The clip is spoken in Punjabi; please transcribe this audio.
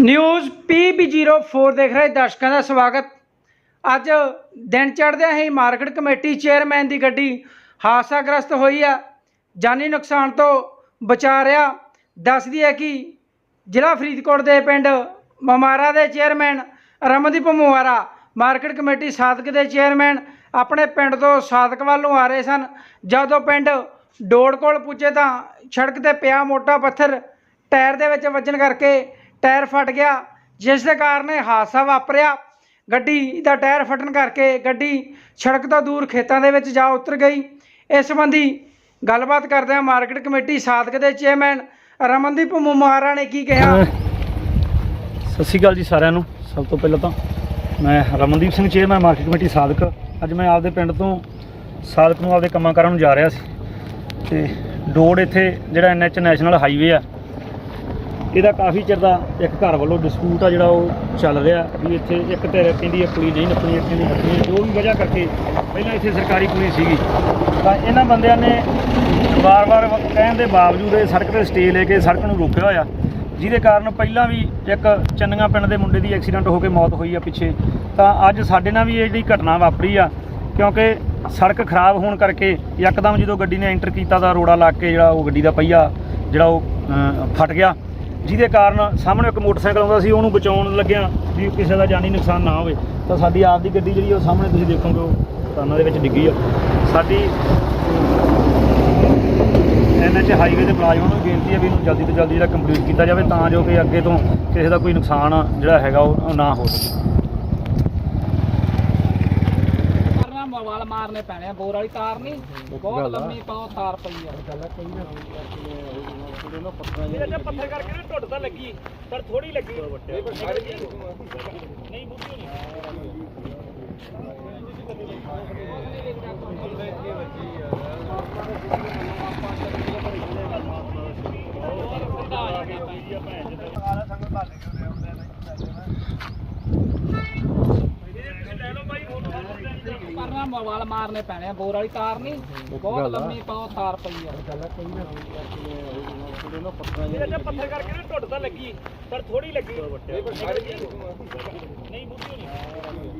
ਨਿਊਜ਼ PB04 ਦੇਖ ਰਹੇ ਦਰਸ਼ਕਾਂ ਦਾ ਸਵਾਗਤ। ਅੱਜ ਦਿਨ ਚੜ੍ਹਦਿਆਂ ਹੀ ਮਾਰਕੀਟ ਕਮੇਟੀ ਚੇਅਰਮੈਨ ਦੀ ਗੱਡੀ ਹਾਦਸਾਗ੍ਰਸਤ ਹੋਈ ਆ। ਜਾਨੀ ਨੁਕਸਾਨ ਤੋਂ ਬਚਾ ਰਿਹਾ। ਦੱਸਦੀ ਹੈ ਕਿ ਜ਼ਿਲ੍ਹਾ ਫਰੀਦਕੋਟ ਦੇ ਪਿੰਡ ਮਮਾਰਾ ਦੇ chairman Ramandeep Muwara market committee Sadiq ਦੇ ਚੇਅਰਮੈਨ ਆਪਣੇ ਪਿੰਡ ਤੋਂ ਸਾਦਕ ਵੱਲ ਨੂੰ ਆ ਰਹੇ ਸਨ। ਜਦੋਂ ਪਿੰਡ ਡੋੜ ਕੋਲ ਪੁੱਜੇ ਤਾਂ ਸੜਕ ਤੇ ਪਿਆ ਮੋਟਾ ਪੱਥਰ ਟਾਇਰ ਦੇ ਵਿੱਚ ਵੱਜਣ ਕਰਕੇ ਟਾਇਰ ਫਟ ਗਿਆ, ਜਿਸ ਦੇ ਕਾਰਨ ਇਹ ਹਾਦਸਾ ਵਾਪਰਿਆ। ਗੱਡੀ ਦਾ ਟਾਇਰ ਫਟਣ ਕਰਕੇ ਗੱਡੀ ਸੜਕ ਤੋਂ ਦੂਰ ਖੇਤਾਂ ਦੇ ਵਿੱਚ ਜਾ ਉਤਰ ਗਈ। ਇਸ ਸੰਬੰਧੀ ਗੱਲਬਾਤ ਕਰਦੇ ਹਾਂ ਮਾਰਕੀਟ ਕਮੇਟੀ ਸਾਦਕ ਦੇ ਚੇਅਰਮੈਨ ਰਮਨਦੀਪ ਮੁਮਾਰਾ ਨੇ ਕੀ ਕਿਹਾ? ਸਤਿ ਸ਼੍ਰੀ ਅਕਾਲ ਜੀ ਸਾਰਿਆਂ ਨੂੰ। ਸਭ ਤੋਂ ਪਹਿਲਾਂ ਤਾਂ ਮੈਂ Ramandeep Singh chairman market committee Sadiq. ਅੱਜ ਮੈਂ ਆਪਦੇ ਪਿੰਡ ਤੋਂ ਸਾਦਕ ਨੂੰ ਆਪਦੇ ਕੰਮਾਂ ਕਰਨ ਨੂੰ ਜਾ ਰਿਹਾ ਸੀ। ਤੇ ਡੋੜ ਇੱਥੇ ਜਿਹੜਾ ਐਨਐਚ ਨੈਸ਼ਨਲ ਹਾਈਵੇ ਆ ਇਹਦਾ ਕਾਫੀ ਚਿਰ ਦਾ ਇੱਕ ਘਰ ਵੱਲੋਂ ਡਿਸਪਿਊਟ ਆ ਜਿਹੜਾ ਉਹ ਚੱਲ ਰਿਹਾ ਵੀ ਇੱਥੇ ਇੱਕ ਧਿਰ ਕਹਿੰਦੀ ਹੈ ਕੁੜੀ ਨਹੀਂ ਨੱਪਣੀ ਇੱਕ ਕਹਿੰਦੀ ਨੱਪਣੀ ਹੈ। ਜੋ ਵੀ ਵਜ੍ਹਾ ਕਰਕੇ ਪਹਿਲਾਂ ਇੱਥੇ ਸਰਕਾਰੀ ਕੁੜੀ ਸੀਗੀ। ਤਾਂ ਇਹਨਾਂ ਬੰਦਿਆਂ ਨੇ ਵਾਰ-ਵਾਰ ਕਹਿਣ ਦੇ ਬਾਵਜੂਦ ਇਹ ਸੜਕ ਤੇ ਸਟੇ ਲੈ ਕੇ ਸੜਕ ਨੂੰ ਰੋਕਿਆ ਹੋਇਆ। ਜਿਹਦੇ ਕਾਰਨ ਪਹਿਲਾਂ ਵੀ ਇੱਕ ਚੰਨੀਆਂ ਪਿੰਡ ਦੇ ਮੁੰਡੇ ਦੀ ਐਕਸੀਡੈਂਟ ਹੋ ਕੇ ਮੌਤ ਹੋਈ ਆ ਪਿੱਛੇ। ਤਾਂ ਅੱਜ ਸਾਡੇ ਨਾਲ ਵੀ ਇਹ ਜਿਹੜੀ ਘਟਨਾ ਵਾਪਰੀ ਆ, ਕਿਉਂਕਿ ਸੜਕ ਖਰਾਬ ਹੋਣ ਕਰਕੇ ਯਕਦਮ ਜਦੋਂ ਗੱਡੀ ਨੇ ਐਂਟਰ ਕੀਤਾ ਤਾਂ ਰੋੜਾ ਲੱਗ ਕੇ ਜਿਹੜਾ ਉਹ ਗੱਡੀ ਦਾ ਪਹੀਆ, ਜਿਹੜਾ ਉਹ ਫਟ ਗਿਆ। ਜਿਹਦੇ ਕਾਰਨ ਸਾਹਮਣੇ ਇੱਕ ਮੋਟਰਸਾਈਕਲ ਆਉਂਦਾ ਸੀ, ਉਹਨੂੰ ਬਚਾਉਣ ਲੱਗਿਆ ਵੀ ਕਿਸੇ ਦਾ ਜਾਨੀ ਨੁਕਸਾਨ ਨਾ ਹੋਵੇ। ਤਾਂ ਸਾਡੀ ਆਪ ਦੀ ਗੱਡੀ ਜਿਹੜੀ ਉਹ ਸਾਹਮਣੇ ਤੁਸੀਂ ਦੇਖੋਗੇ, ਉਹ ਤਾਨਾਂ ਦੇ ਵਿੱਚ ਡਿੱਗੀ ਆ। ਸਾਡੀ ਐਨਐਚ ਹਾਈਵੇ ਦੇ ਮੁਲਾਜ਼ਮਾਂ ਨੂੰ ਬੇਨਤੀ ਹੈ ਵੀ ਇਹਨੂੰ ਜਲਦੀ ਤੋਂ ਜਲਦੀ ਜਿਹੜਾ ਕੰਪਲੀਟ ਕੀਤਾ ਜਾਵੇ, ਤਾਂ ਜੋ ਕਿ ਅੱਗੇ ਤੋਂ ਕਿਸੇ ਦਾ ਕੋਈ ਨੁਕਸਾਨ ਜਿਹੜਾ ਹੈਗਾ, ਉਹ ਨਾ ਹੋ ਸਕੇ ਕਰਨਾ ਮਾਰਨੇ ਪੈਣੇ ਆ ਬੋਰ ਵਾਲੀ ਤਾਰ ਨਹੀਂ ਬਹੁਤ ਲੰਮੀ ਪਾਉ ਤਾਰ ਪਈ ਆ। ਇਹਦੇ ਤੇ ਪੱਥਰ ਕਰਕੇ ਨਾ ਟੁੱਟ ਤਾਂ ਲੱਗੀ ਪਰ ਥੋੜੀ ਲੱਗੀ। ਨਹੀਂ ਬੁੱਧੀ ਨਹੀਂ ਮੋਬਾਈਲ ਮਾਰਨੇ ਪੈਣੇ ਆ ਬੋਰ ਵਾਲੀ ਤਾਰ ਨਹੀਂ। ਬਹੁਤ ਲੰਮੀ ਪਾਉ ਤਾਰ ਪਈ ਆ। ਇਹਦੇ ਤੇ ਪੱਥਰ ਕਰਕੇ ਨਾ ਟੁੱਟ ਤਾਂ ਲੱਗੀ ਪਰ ਥੋੜੀ ਲੱਗੀ। ਨਹੀਂ ਬੁੱਧੀ ਨਹੀਂ